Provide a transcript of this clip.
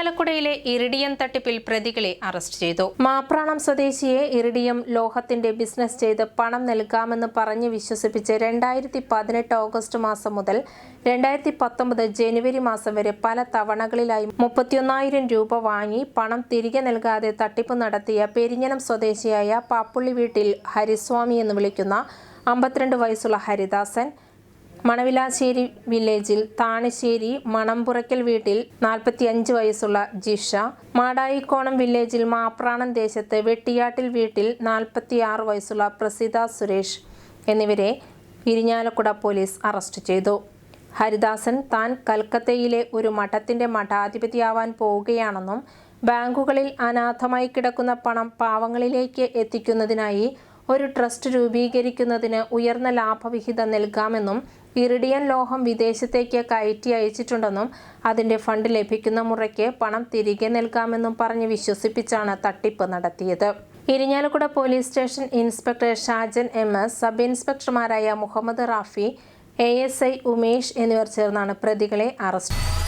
ഇരിഞ്ഞാലക്കുടയിലെ iridium തട്ടിപ്പിൽ പ്രതികളെ arrest ചെയ്തു. മാപ്രാണം സ്വദേശിയെ ഇറിഡിയം ലോഹത്തിന്റെ ബിസിനസ് ചെയ്ത് പണം നൽകാമെന്ന് പറഞ്ഞ് വിശ്വസിപ്പിച്ച് രണ്ടായിരത്തി പതിനെട്ട് ഓഗസ്റ്റ് മാസം മുതൽ രണ്ടായിരത്തി പത്തൊമ്പത് ജനുവരി മാസം വരെ പല തവണകളിലായി മുപ്പത്തിയൊന്നായിരം രൂപ വാങ്ങി പണം തിരികെ നൽകാതെ തട്ടിപ്പ് നടത്തിയ പെരിഞ്ഞനം സ്വദേശിയായ പാപ്പുള്ളി വീട്ടിൽ ഹരിസ്വാമി എന്ന് വിളിക്കുന്ന അമ്പത്തിരണ്ട് വയസ്സുള്ള ഹരിദാസൻ മണവിലാശ്ശേരി വില്ലേജിൽ താണശ്ശേരി മണംപുറയ്ക്കൽ വീട്ടിൽ നാൽപ്പത്തിയഞ്ച് വയസ്സുള്ള ജിഷ മാടായിക്കോണം വില്ലേജിൽ മാപ്രാണം ദേശത്ത് വെട്ടിയാട്ടിൽ വീട്ടിൽ നാൽപ്പത്തിയാറ് വയസ്സുള്ള പ്രസിദ്ധ സുരേഷ് എന്നിവരെ ഇരിഞ്ഞാലക്കുട പോലീസ് അറസ്റ്റ് ചെയ്തു. ഹരിദാസൻ താൻ കൽക്കത്തയിലെ ഒരു മഠത്തിന്റെ മഠാധിപതിയാവാൻ പോവുകയാണെന്നും ബാങ്കുകളിൽ അനാഥമായി കിടക്കുന്ന പണം പാവങ്ങളിലേക്ക് എത്തിക്കുന്നതിനായി ഒരു ട്രസ്റ്റ് രൂപീകരിക്കുന്നതിന് ഉയർന്ന ലാഭവിഹിതം നൽകാമെന്നും ഇറിഡിയൻ ലോഹം വിദേശത്തേക്ക് കയറ്റി അയച്ചിട്ടുണ്ടെന്നും അതിന്റെ ഫണ്ട് ലഭിക്കുന്ന മുറയ്ക്ക് പണം തിരികെ നൽകാമെന്നും പറഞ്ഞ് വിശ്വസിപ്പിച്ചാണ് തട്ടിപ്പ് നടത്തിയത്. Irinjalakuda police station inspector Shajan M S sub ഇൻസ്പെക്ടർമാരായ Muhammad Rafi A S I Umesh എന്നിവർ ചേർന്നാണ് പ്രതികളെ അറസ്റ്റ്